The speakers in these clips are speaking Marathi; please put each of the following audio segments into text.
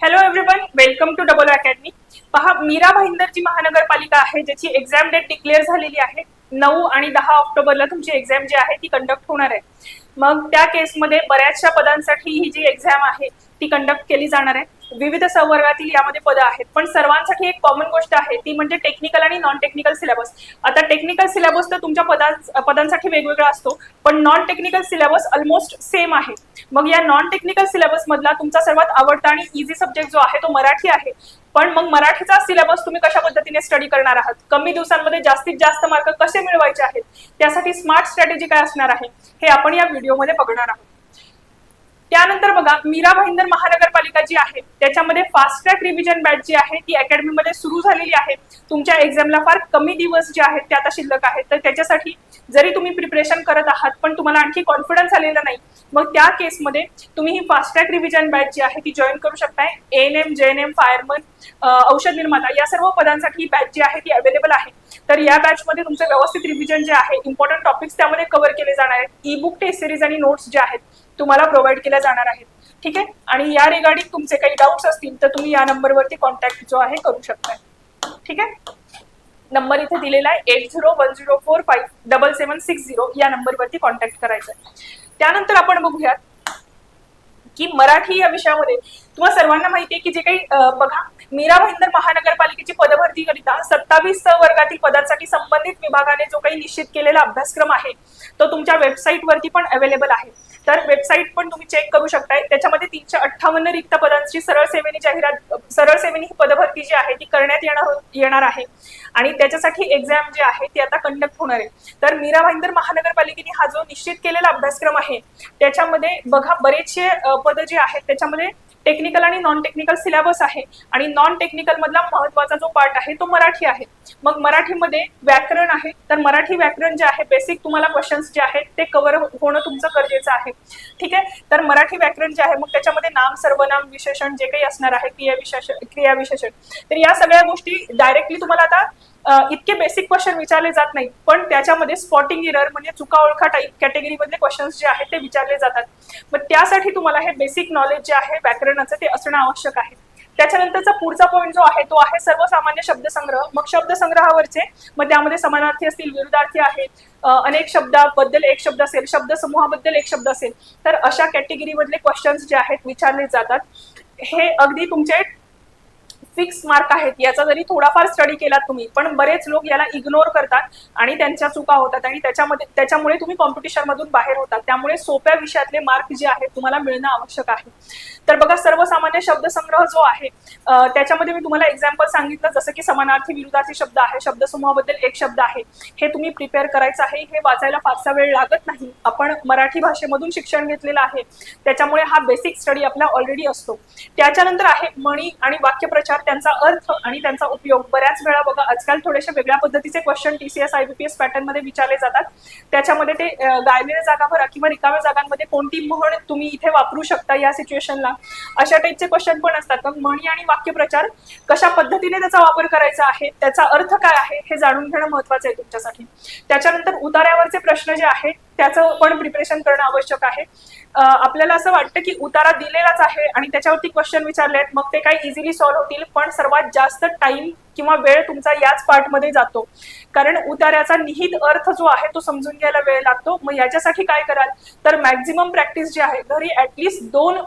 Hello everyone welcome to double academy पहा मीरा भाईंदर जी महानगरपालिका आहे ज्याची एक्झाम डेट डिक्लेअर झालेली आहे नऊ आणि दहा ऑक्टोबरला तुमची एक्झाम जी आहे ती कंडक्ट होणार आहे. मग त्या केसमध्ये बऱ्याचशा पदांसाठी ही जी एक्झाम आहे ती कंडक्ट केली जाणार आहे. विविध संवर्गातील यामध्ये पदं आहेत. पण सर्वांसाठी एक कॉमन गोष्ट आहे ती म्हणजे टेक्निकल आणि नॉन टेक्निकल सिलेबस आता टेक्निकल सिलेबस तर तुमच्या पदां पदांसाठी वेगवेगळा असतो पण non technical syllabus almost same आहे. मग या नॉन टेक्निकल सिलेबस मधला तुमचा सर्वात आवडता आणि इझी सब्जेक्ट जो आहे तो मराठी आहे. पण मग मराठीचा सिलेबस तुम्ही कशा पद्धतीने स्टडी करणार आहात? कमी दिवसांमध्ये जास्तीत जास्त मार्क कसे मिळवायचे आहेत? त्यासाठी स्मार्ट स्ट्रॅटेजी काय असणार आहे? हे आपण या बघणार आहोत त्यानंतर बघा मीरा भाईंदर महानगरपालिका जी आहे त्याच्यामध्ये फास्ट ट्रॅक रिव्हिजन बॅच जी आहे ती अकॅडमीमध्ये सुरू झालेली आहे. तुमच्या एक्झामला फार कमी दिवस जे आहेत ते आता शिल्लक आहेत तर त्याच्यासाठी जरी तुम्ही प्रिपरेशन करत आहात पण तुम्हाला आणखी कॉन्फिडन्स आलेला नाही. मग त्या केसमध्ये तुम्ही ही फास्ट ट्रॅक रिव्हिजन बॅच जी आहे ती जॉईन करू शकताय. N M J N M fireman औषध निर्माता या सर्व पदांसाठी ही बॅच जी आहे ती अवेलेबल आहे. तर या बॅच मध्ये तुमचं व्यवस्थित रिव्हिजन जे आहे इम्पॉर्टंट टॉपिक्स त्यामध्ये कव्हर केले जाणार आहेत. ई बुक टेस्ट सिरीज आणि नोट्स जे आहेत तुम्हाला प्रोव्हाइड केल्या जाणार आहेत. ठीक आहे? आणि या रिगार्डिंग तुमचे काही डाऊट्स असतील तर तुम्ही या नंबरवरती कॉन्टॅक्ट जो आहे करू शकता ठीक आहे? नंबर इथे दिलेला आहे eight zero one zero four five double seven six zero या नंबरवरती कॉन्टॅक्ट करायचा आहे. त्यानंतर आपण बघूयात की मराठी या विषयामध्ये तुम्हाला सर्वांना माहिती आहे की जे काही बघा मीरा भाईंदर महानगरपालिकेची पदभरती करिता सत्तावीस वर्गातील पदांसाठी संबंधित विभागाने जो काही निश्चित केलेला अभ्यासक्रम आहे तो तुमच्या वेबसाईट वरती पण अवेलेबल आहे. तर वेबसाईट पण तुम्ही चेक करू शकताय. त्याच्यामध्ये तीनशे अठ्ठावन्न रिक्त पदांची सरळ सेवेनी जाहिरात सरळ सेवेनी ही पदभरती जी आहे ती करण्यात येणार येणार आहे. आणि त्याच्यासाठी एक्झाम जी आहे ती आता कंडक्ट होणार आहे. तर मीरा भाईंदर महानगरपालिकेने हा जो निश्चित केलेला अभ्यासक्रम आहे त्याच्यामध्ये बघा बरेचसे पदं जे आहेत त्याच्यामध्ये टेक्निकल आणि नॉन टेक्निकल सिलेबस आहे. आणि नॉन टेक्निकल मधला महत्त्वाचा जो पार्ट आहे तो मराठी आहे. मग मराठीमध्ये व्याकरण आहे. तर मराठी व्याकरण जे आहे बेसिक तुम्हाला क्वेश्चन्स जे आहेत ते कव्हर हो-, होणं तुमचं गरजेचं आहे. ठीक आहे? तर मराठी व्याकरण जे आहे मग त्याच्यामध्ये नाम सर्वनाम विशेषण जे काही असणार आहे क्रिया विशेषण क्रिया विशेषण. तर या सगळ्या गोष्टी डायरेक्टली तुम्हाला आता इतके बेसिक क्वेश्चन विचारले जात नाही पण त्याच्यामध्ये स्पॉटिंग इरर म्हणजे चुका ओळखा टाईप कॅटेगरीमधले क्वेश्चन्स जे आहेत ते विचारले जातात. मग त्यासाठी तुम्हाला हे बेसिक नॉलेज जे आहे व्याकरणाचं ते असणं आवश्यक आहे. त्याच्यानंतरचा पुढचा पॉईंट जो आहे तो आहे सर्वसामान्य शब्दसंग्रह. मग शब्दसंग्रहावरचे मग त्यामध्ये समानार्थी असतील विरुद्धार्थी आहेत अनेक शब्दाबद्दल एक शब्द असेल शब्दसमूहाबद्दल एक शब्द असेल. तर अशा कॅटेगरीमधले क्वेश्चन्स जे आहेत विचारले जातात. हे अगदी तुमचे फिक्स मार्क आहेत याचा जरी थोडाफार स्टडी केला तुम्ही पण बरेच लोक याला इग्नोर करतात आणि त्यांच्या चुका होतात आणि त्याच्यामध्ये त्याच्यामुळे तुम्ही कॉम्पिटिशन मधून बाहेर होतात. त्यामुळे सोप्या विषयातले मार्क जे आहेत तुम्हाला मिळणं आवश्यक आहे. तर बघा सर्वसामान्य शब्दसंग्रह जो आहे त्याच्यामध्ये मी तुम्हाला एक्झाम्पल सांगितलं जसं की समानार्थी विरुद्धार्थी शब्द आहे शब्दसमूहाबद्दल एक शब्द आहे. हे तुम्ही प्रिपेअर करायचं आहे हे वाचायला फारसा वेळ लागत नाही. आपण मराठी भाषेमधून शिक्षण घेतलेलं आहे त्याच्यामुळे हा बेसिक स्टडी आपला ऑलरेडी असतो. त्याच्यानंतर आहे म्हणी आणि वाक्यप्रचार. त्यांचा अर्थ आणि त्यांचा उपयोग. बऱ्याच वेळा बघा आजकाल थोडेसे वेगळ्या पद्धतीचे क्वेश्चन टीसीएस आयबीपीएस पॅटर्नमध्ये विचारले जातात. त्याच्यामध्ये ते गायलेल्या जागा भरा किंवा रिकाम्या जागांमध्ये कोणती म्हण तुम्ही इथे वापरू शकता या सिच्युएशनला अशा टाईपचे क्वेश्चन पण असतात. मग म्हणी आणि वाक्यप्रचार कशा पद्धतीने त्याचा वापर करायचा आहे? त्याचा अर्थ काय आहे? हे जाणून घेणं महत्वाचं आहे तुमच्यासाठी. त्याच्यानंतर उतार्यावरचे प्रश्न जे आहेत त्याचं पण प्रिपरेशन करणं आवश्यक आहे. आपल्याला असं वाटतं की उतारा दिलेलाच आहे आणि त्याच्यावरती क्वेश्चन विचारले आहेत मग ते काही इझिली सॉल्व्ह होतील पण सर्वात जास्त टाइम किंवा वेळ तुमचा याच पार्टमध्ये जातो. कारण उतार्याचा निहित अर्थ जो आहे तो समजून घ्यायला वेळ लागतो. मग याच्यासाठी काय कराल? तर मॅक्झिमम प्रॅक्टिस जी आहे घरी ऍटलिस्ट दोन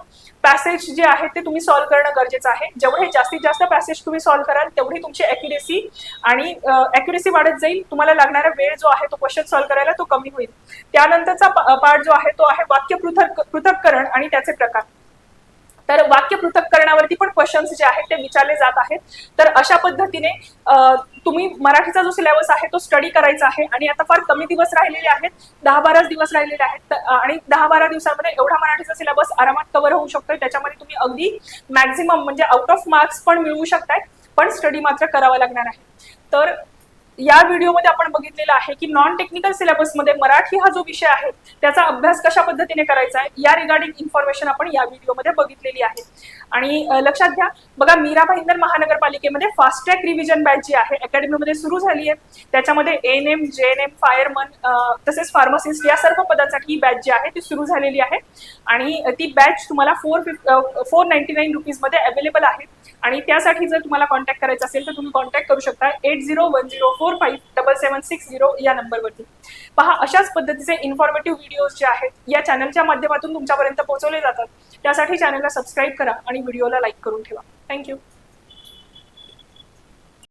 पॅसेज जे आहेत ते तुम्ही सॉल्व्ह करणं गरजेचं आहे. जेवढे जास्तीत जास्त पॅसेज तुम्ही सॉल्व्ह कराल तेवढी तुमची अॅक्युरेसी आणि अॅक्युरेसी वाढत जाईल. तुम्हाला लागणारा वेळ जो आहे तो क्वेश्चन सॉल्व्ह करायला तो कमी होईल. त्यानंतरचा पार्ट जो आहे तो आहे वाक्य पृथक पृथक्करण आणि त्याचे प्रकार. तर वाक्य पृथक्करणावरती पण क्वेश्चन्स जे आहेत ते विचारले जात आहेत. तर अशा पद्धतीने तुम्ही मराठीचा जो सिलेबस आहे तो स्टडी करायचा आहे आणि आता फार कमी दिवस राहिलेले आहेत दहा बाराच दिवस राहिलेले आहेत. आणि दहा बारा दिवसांमध्ये एवढा मराठीचा सिलेबस आरामात कव्हर होऊ शकतोय. त्याच्यामध्ये तुम्ही अगदी मॅक्झिमम म्हणजे आउट ऑफ मार्क्स पण मिळवू शकताय पण स्टडी मात्र करावा लागणार आहे. तर या व्हिडिओमध्ये आपण बघितलेलं आहे की नॉन टेक्निकल सिलेबसमध्ये मराठी हा जो विषय आहे त्याचा अभ्यास कशा पद्धतीने करायचा आहे या रिगार्डिंग इन्फॉर्मेशन आपण या व्हिडिओमध्ये बघितलेली आहे. आणि लक्षात घ्या बघा मीरा भाईंदर महानगरपालिकेमध्ये फास्ट ट्रॅक रिव्हिजन बॅच जी आहे अकॅडमीमध्ये सुरू झाली आहे. त्याच्यामध्ये N M J N M fireman तसेच फार्मासिस्ट या सर्व पदासाठी ही बॅच जी आहे ती सुरू झालेली आहे. आणि ती बॅच तुम्हाला four fifty four ninety nine रुपीजमध्ये available आहे. आणि त्यासाठी जर तुम्हाला कॉन्टॅक्ट करायचा असेल तर तुम्ही कॉन्टॅक्ट करू शकता eight zero one zero four four five double seven six zero या नंबरवरती. पहा अशाच पद्धतीचे इन्फॉर्मेटिव्ह व्हिडिओज जे आहेत या चॅनलच्या माध्यमातून तुमच्यापर्यंत पोहोचवले जातात. त्यासाठी चॅनलला सबस्क्राईब करा आणि व्हिडिओला लाईक करून ठेवा. थँक्यू